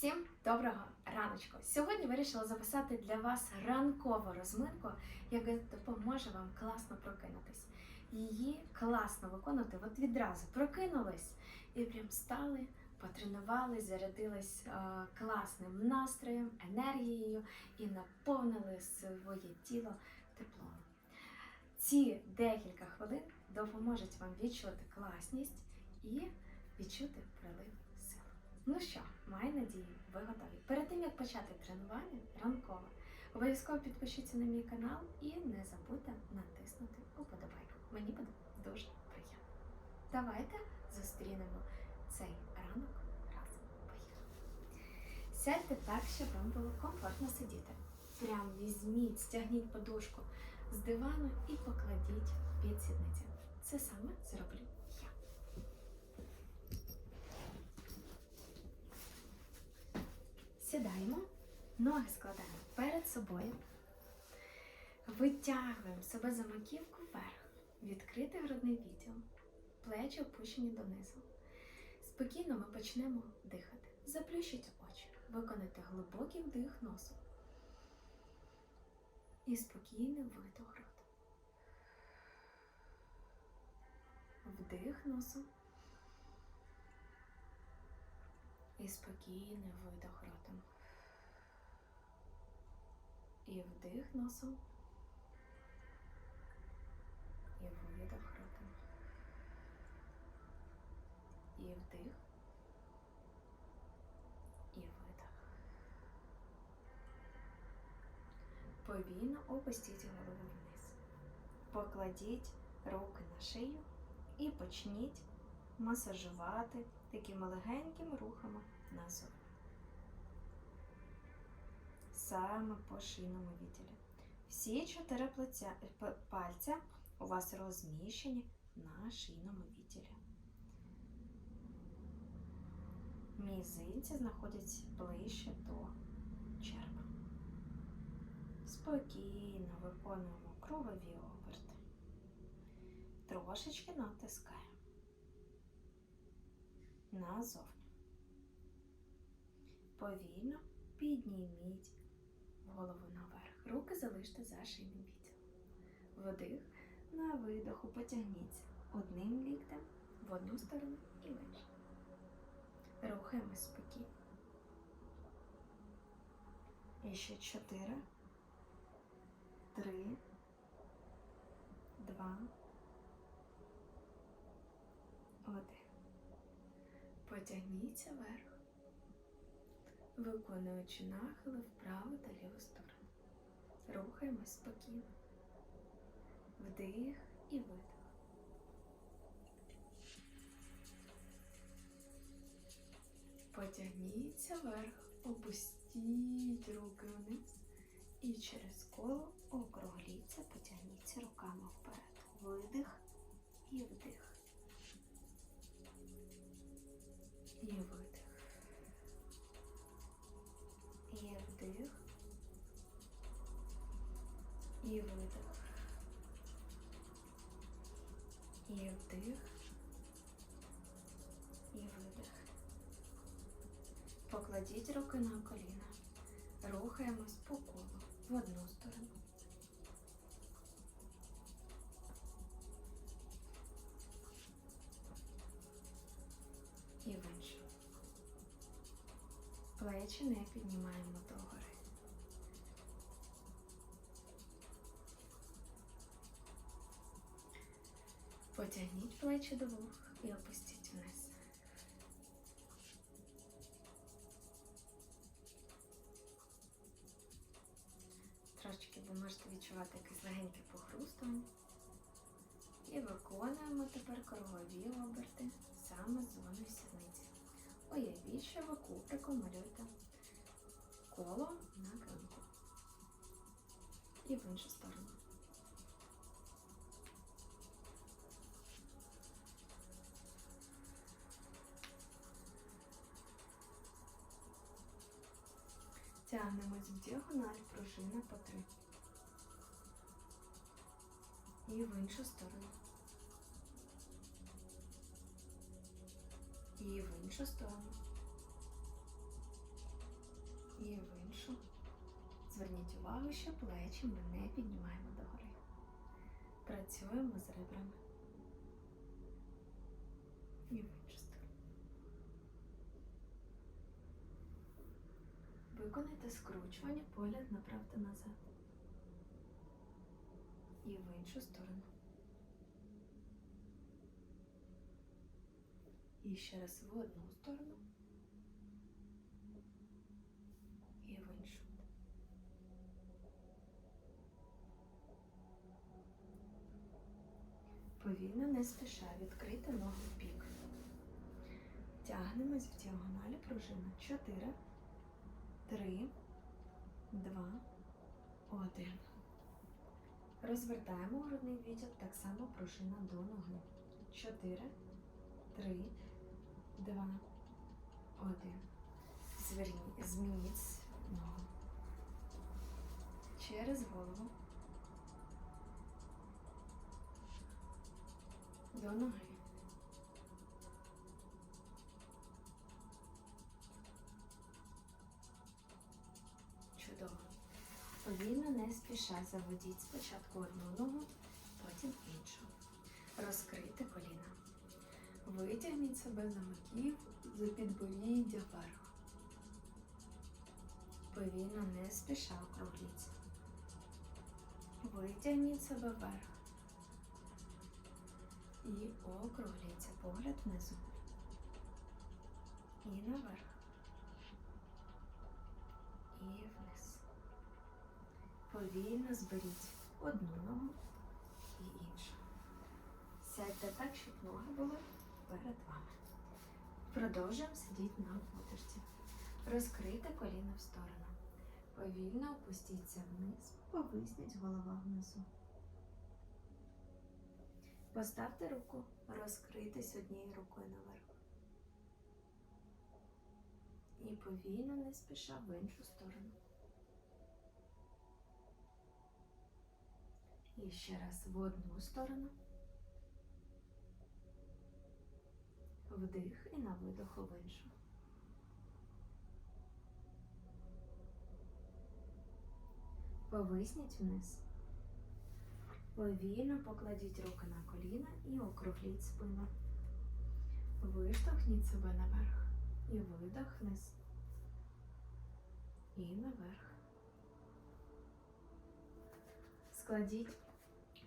Всім доброго раночку! Сьогодні вирішила записати для вас ранкову розминку, яка допоможе вам класно прокинутись. Її класно виконувати. От відразу прокинулись і прям стали, потренувались, зарядились е, класним настроєм, енергією і наповнили своє тіло теплом. Ці декілька хвилин допоможуть вам відчути класність і відчути прилив. Ну що, маю надію, ви готові. Перед тим як почати тренування ранкове, обов'язково підпишіться на мій канал і не забудьте натиснути уподобайку. Мені буде дуже приємно. Давайте зустрінемо цей ранок разом. Поїхали. Сядьте так, щоб вам було комфортно сидіти. Прям візьміть, стягніть подушку з дивану і покладіть під сідниці. Це саме зроблю я. Сідаємо, ноги складаємо перед собою. Витягуємо себе за маківку вверх, відкритий грудний відділ, плечі опущені донизу. Спокійно ми почнемо дихати. Заплющіть очі, виконайте глибокий вдих носом і спокійний видох ротом. Вдих носом і спокійний видох ротом. І вдих носом. І видох ротом. І вдих. І видох. Повільно опустіть голову вниз. Покладіть руки на шию і почніть масажувати такими легенькими рухами назовні. Саме по шийному відділі. Всі чотири пальця у вас розміщені на шийному відділі. Мізинці знаходяться ближче до черепа. Спокійно виконуємо кругові оберти. Трошечки натискаємо. Назовні. Повільно підніміть голову наверх. Руки залиште за шийним відділом. Вдих. На видоху потягніться одним ліктем в одну сторону і в іншу. Рухаємось спокійно. І ще чотири, три, два, один. Потягніться вверх, виконуючи нахили в праву та ліву сторону. Рухаємось спокійно. Вдих і видих. Потягніться вверх, опустіть руки вниз і через коло округліться, потягніться руками вперед. Видих і вдих. І видих. І вдих. І видих. І вдих. І видих. Покладіть руки на коліна. Рухаємось по колу в одну сторону. Плечі не піднімаємо догори. Потягніть плечі до вух і опустіть вниз. Трошечки ви можете відчувати якесь легеньке похрустування. І виконуємо тепер кругові оберти саме з зоною сідниці. Уявіть, куприком малюєте коло на килимку. І в іншу сторону. Тягнемось в діагональ, пружина по три. І в іншу сторону. і в іншу сторону. І в іншу. Зверніть увагу, що плечі ми не піднімаємо догори. Працюємо з ребрами. І в іншу сторону. Виконайте скручування погляд направте назад. І в іншу сторону. І ще раз в одну сторону. І в іншу. Повільно, не спіша, відкрити ногу в бік. Тягнемось в діагоналі пружина. 4, 3, 2, 1. Розвертаємо грудний відділ, так само пружина до ноги. 4, 3, 2, 1. Зверніть, змініть ногу. Через голову. До ноги. Чудово. Повільно не спіша заводіть спочатку одну ногу, потім іншу. Розкрийте коліна. Витягніть себе за маків, за підборіддя вверх. Повільно не спіша округліться. Витягніть себе вверх. І округліться погляд внизу. І наверх. І вниз. Повільно зберіть одну ногу і іншу. Сядьте так, щоб ноги були перед вами. Продовжуємо сидіти на подушці. Розкрийте коліна в сторону. Повільно опустіться вниз, повисніть голова внизу. Поставте руку, розкритись однією рукою наверх. І повільно не спіша в іншу сторону. І ще раз в одну сторону. Вдих і на видоху в іншу. Повисніть вниз. Повільно покладіть руки на коліна і округліть спину. Виштовхніть себе наверх. І видох вниз. І наверх. Складіть,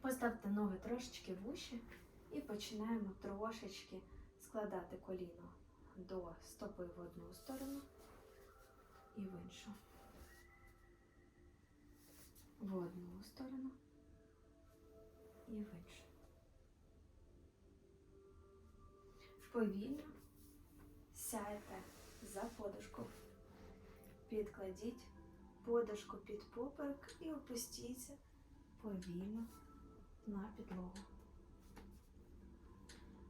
поставте ноги трошечки вище і починаємо трошечки складати коліно до стопи в одну сторону і в іншу. В одну сторону і в іншу. Повільно сядьте за подушку. Підкладіть подушку під поперек і опустіться повільно на підлогу.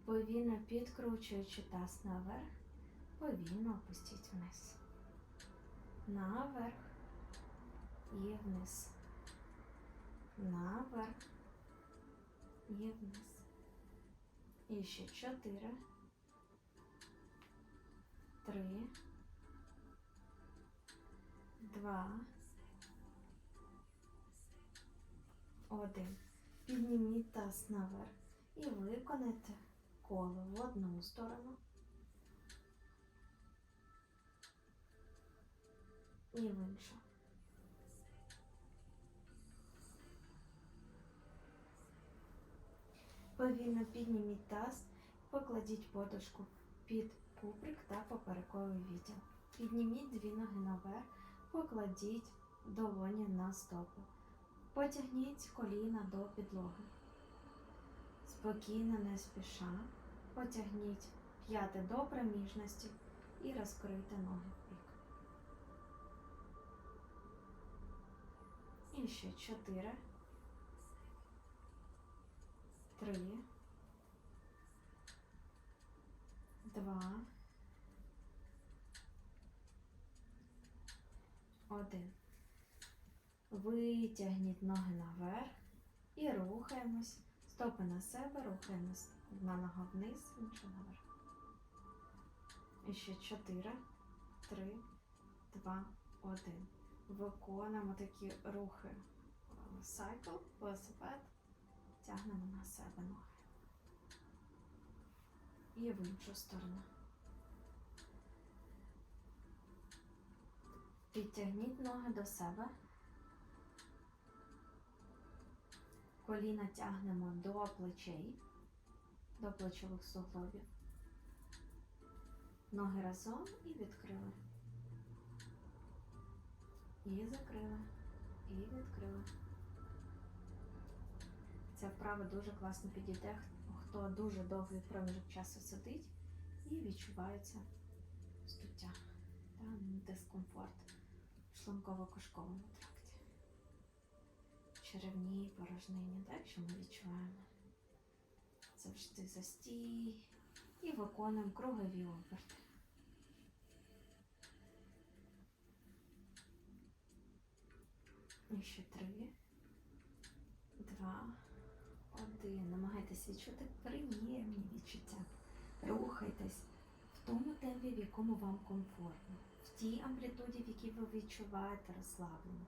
Повільно підкручуючи таз наверх, повільно опустіть вниз. Наверх і вниз. Наверх і вниз. І ще чотири, три, два, один. Підніміть таз наверх і виконайте коло в одну сторону і в іншу. Повільно підніміть таз, покладіть подушку під куприк та поперековий відділ. Підніміть дві ноги наверх, покладіть долоні на стопи. Потягніть коліна до підлоги. Спокійно, не спіша. Потягніть п'яти до проміжності і розкрийте ноги в бік. І ще чотири. Три. Два. Один. Витягніть ноги наверх і рухаємось. Стопи на себе, рухаємось одна нога вниз, інша наверх. І ще чотири, три, два, один. виконуємо такі рухи. Сайкл, велосипед, тягнемо на себе ноги. І в іншу сторону. Підтягніть ноги до себе. Коліна тягнемо до плечей, до плечових суглобів. Ноги разом і відкрили. І закрили. І відкрили. Ця вправа дуже класно підійде, хто дуже довгий проміжок часу сидить і відчувається стуття та дискомфорт в шлунково-кишковому тракті. Черевній порожнині, так що ми відчуваємо. Завжди застій і виконуємо кругові оберти. І ще три, два, один. Намагайтесь відчути приємні відчуття. Рухайтесь в тому темпі, в якому вам комфортно, в тій амплітуді, в якій ви відчуваєте розслаблення.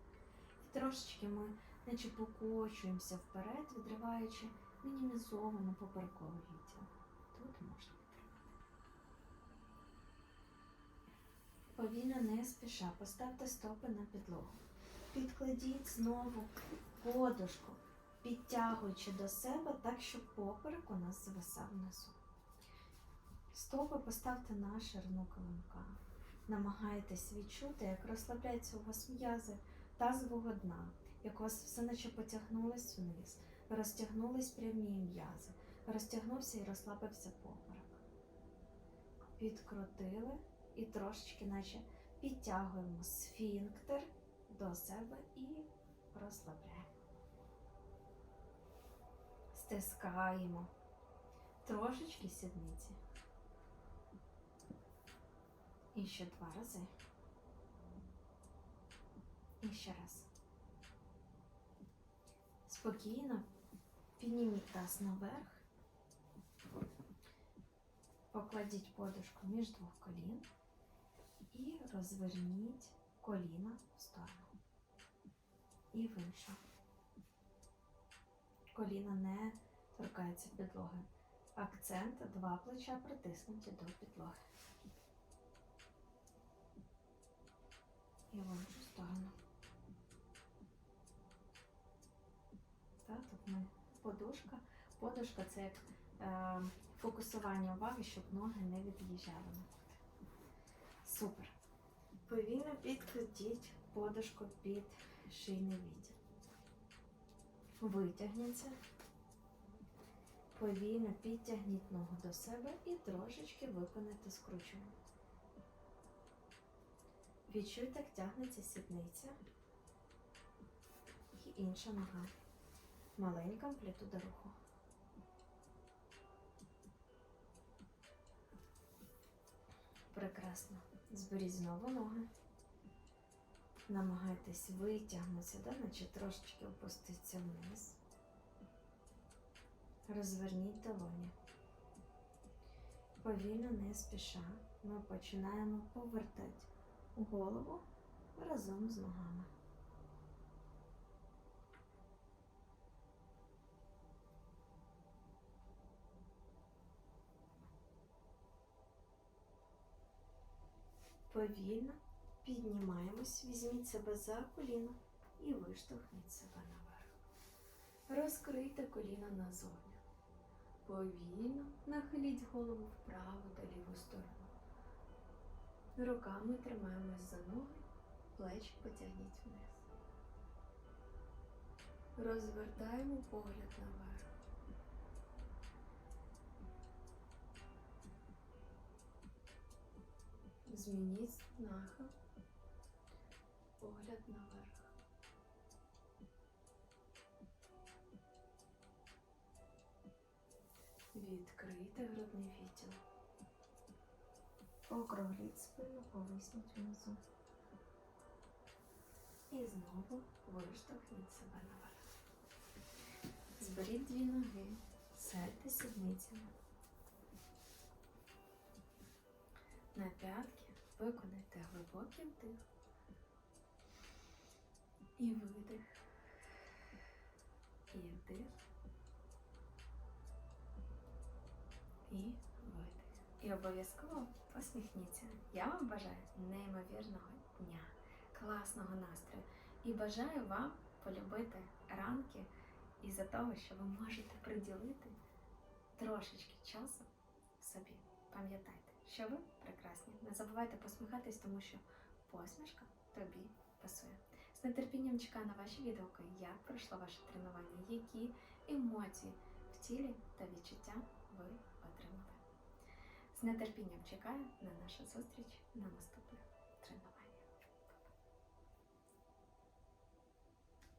І трошечки ми наче покочуємося вперед, відриваючи мінімізовану поперекову відділ. Тут можна. Повільно не спіша, поставте стопи на підлогу. Підкладіть знову подушку, підтягуючи до себе так, щоб поперек у нас зависав внизу. Стопи поставте на ширину килимка. Намагайтесь відчути, як розслабляються у вас м'язи тазового дна, як у вас все наче потягнулось вниз, розтягнулись прямі м'язи, розтягнувся і розслабився поперек. Підкрутили і трошечки, наче підтягуємо сфінктер до себе і розслабляємо. Стискаємо трошечки сідниці. І ще два рази. І ще раз. Спокійно підніміть таз наверх. Покладіть подушку між двох колін і розверніть коліна в сторону. І в. Коліна не торкається підлоги. Акцент два плеча притиснуті до підлоги. І в іншу сторону. Подушка. Подушка це е, фокусування уваги, щоб ноги не від'їжджали. Супер. Повільно підкрутіть подушку під шийний відділ. Витягніться. Повільно підтягніть ногу до себе і трошечки виконайте скручування. Відчуйте, як тягнеться сідниця і інша нога. Маленька амплітуда руху. Прекрасно. Зберіть знову ноги. Намагайтесь витягнутися, да? наче трошечки опуститися вниз. Розверніть долоні. Повільно, не спіша, ми починаємо повертати голову разом з ногами. Повільно піднімаємось, візьміть себе за коліно і виштовхніть себе наверх. Розкрийте коліна назовні. Повільно нахиліть голову вправо та ліву сторону. Руками тримаємось за ноги, плечі потягніть вниз. Розвертаємо погляд наверх. Змініть нахил, погляд наверх. Відкрийте грудний відділ. Округліть спину, повисніть внизу. І знову виштовхніть себе наверх. Зберіть дві ноги, сядьте сідницями. На п'ятки виконайте глибокий вдих І видих. І вдих. І видих. І обов'язково посміхніться. Я вам бажаю неймовірного дня, класного настрою. І бажаю вам полюбити ранки із-за того, що ви можете приділити трошечки часу собі. Пам'ятайте, що ви прекрасні. Не забувайте посміхатись, тому що посмішка тобі пасує. З нетерпінням чекаю на ваші відгуки, як пройшло ваше тренування, які емоції в тілі та відчуття ви отримали. З нетерпінням чекаю на нашу зустріч на тренуваннях.